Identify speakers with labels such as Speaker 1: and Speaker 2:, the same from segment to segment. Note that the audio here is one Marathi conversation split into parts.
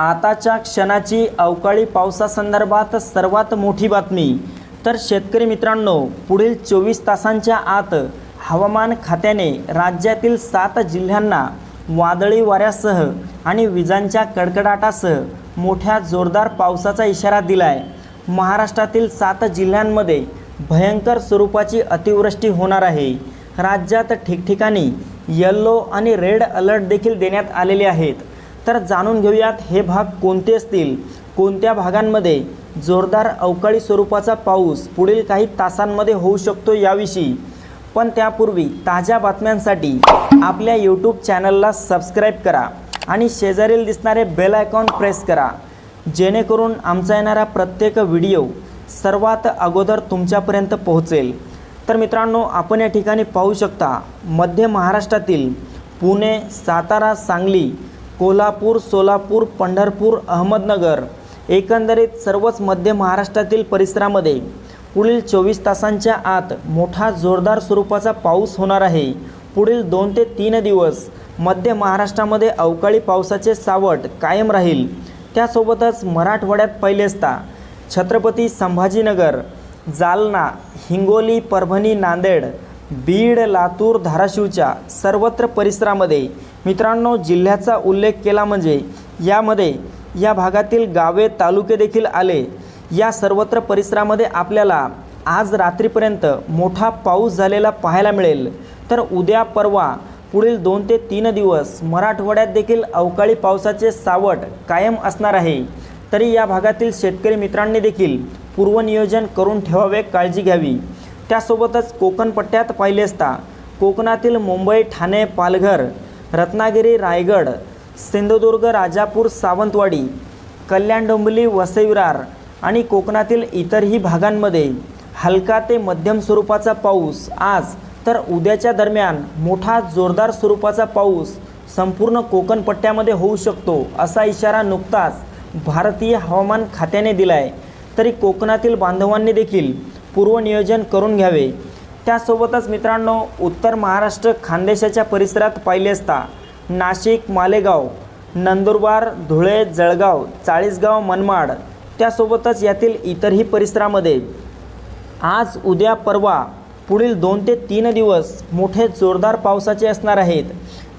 Speaker 1: आताच्या क्षणाची अवकाळी पावसासंदर्भात सर्वात मोठी बातमी. तर शेतकरी मित्रांनो पुढील चोवीस तासांच्या आत हवामान खात्याने राज्यातील सात जिल्ह्यांना वादळी वाऱ्यासह आणि विजांच्या कडकडाटासह मोठ्या जोरदार पावसाचा इशारा दिला आहे महाराष्ट्रातील सात जिल्ह्यांमध्ये भयंकर स्वरूपाची अतिवृष्टी होणार आहे. राज्यात ठिकठिकाणी येल्लो आणि रेड अलर्ट देखील देण्यात आलेले आहेत. तर जाणून घेऊयात हे भाग कोणते असतील? कोणत्या भागांमध्ये जोरदार अवकाळी स्वरूपाचा पाऊस पुढील काही तासांमध्ये होऊ शकतो याविषयी? पण त्यापूर्वी ताज्या बातम्यांसाठी आपल्या यूट्यूब चॅनलला सबस्क्राईब करा आणि शेजारील दिसणारे बेल आयकॉन प्रेस करा. जेणेकरून आमचा येणारा प्रत्येक व्हिडिओ सर्वात अगोदर तुमच्यापर्यंत पोहोचेल. तर मित्रांनो आपण या ठिकाणी पाहू शकता मध्य महाराष्ट्रातील पुणे सातारा सांगली कोल्हापूर सोलापूर पंढरपूर अहमदनगर एकंदरीत सर्वच मध्य महाराष्ट्रातील परिसरामध्ये पुढील चोवीस तासांच्या आत मोठा जोरदार स्वरूपाचा पाऊस होणार आहे. पुढील दोन ते तीन दिवस मध्य महाराष्ट्रामध्ये अवकाळी पावसाचे सावट कायम राहील. त्यासोबतच मराठवाड्यात पहिले असता छत्रपती संभाजीनगर जालना हिंगोली परभणी नांदेड बीड लातूर धाराशिवच्या सर्वत्र परिसरामध्ये मित्रांनो जिल्ह्याचा उल्लेख केला म्हणजे यामध्ये या भागातील गावे तालुके देखील आले. या सर्वत्र परिसरामध्ये आपल्याला आज रात्रीपर्यंत मोठा पाऊस झालेला पाहायला मिळेल. तर उद्या परवा पुढील दोन ते तीन दिवस मराठवाड्यात देखील अवकाळी पावसाचे सावट कायम असणार आहे. तरी या भागातील शेतकरी मित्रांनी देखील पूर्वनियोजन करून ठेवावे काळजी घ्यावी. त्यासोबतच कोकण पट्ट्यात पाहिले असता कोकणातील मुंबई ठाणे पालघर रत्नागिरी रायगड सिंधुदुर्ग राजापूर सावंतवाडी कल्याण डोंबिवली वसईविरार आणि कोकणातील इतरही भागांमध्ये हलका ते मध्यम स्वरूपाचा पाऊस आज तर उद्याच्या दरम्यान मोठा जोरदार स्वरूपाचा पाऊस संपूर्ण कोकण पट्ट्यामध्ये होऊ शकतो असा इशारा नुकताच भारतीय हवामान खात्याने दिला आहे तरी कोकणातील बांधवांनी देखील पूर्वनियोजन करून घ्यावे. त्यासोबतच मित्रांनो उत्तर महाराष्ट्र खानदेशाच्या परिसरात पाहिले असता नाशिक मालेगाव नंदुरबार धुळे जळगाव चाळीसगाव मनमाड त्यासोबतच यातील इतरही परिसरामध्ये. आज उद्या परवा पुढील दोन ते तीन दिवस मोठे जोरदार पावसाचे असणार आहेत.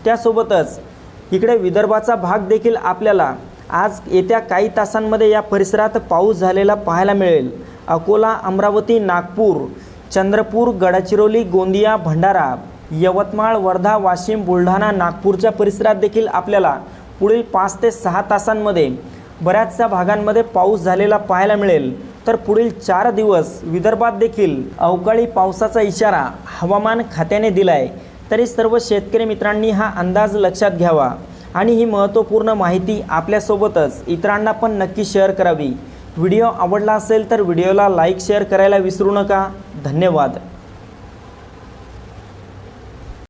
Speaker 1: त्यासोबतच इकडे विदर्भाचा भाग देखील आपल्याला आज येत्या काही तासांमध्ये या परिसरात पाऊस झालेला पाहायला मिळेल. अकोला अमरावती नागपूर चंद्रपूर गडचिरोली गोंदिया भंडारा यवतमाळ वर्धा वाशिम बुलढाणा नागपूरच्या परिसरात देखील आपल्याला पुढील पाच ते सहा तासांमध्ये बऱ्याचशा भागांमध्ये पाऊस झालेला पाहायला मिळेल. तर पुढील चार दिवस विदर्भात देखील अवकाळी पावसाचा इशारा हवामान खात्याने दिला आहे तरी सर्व शेतकरी मित्रांनी हा अंदाज लक्षात घ्यावा. आणि ही महत्त्वपूर्ण माहिती आपल्यासोबतच इतरांना पण नक्की शेअर करावी. व्हिडिओ आवडला असेल तर व्हिडिओला लाईक शेअर करायला विसरू नका. धन्यवाद.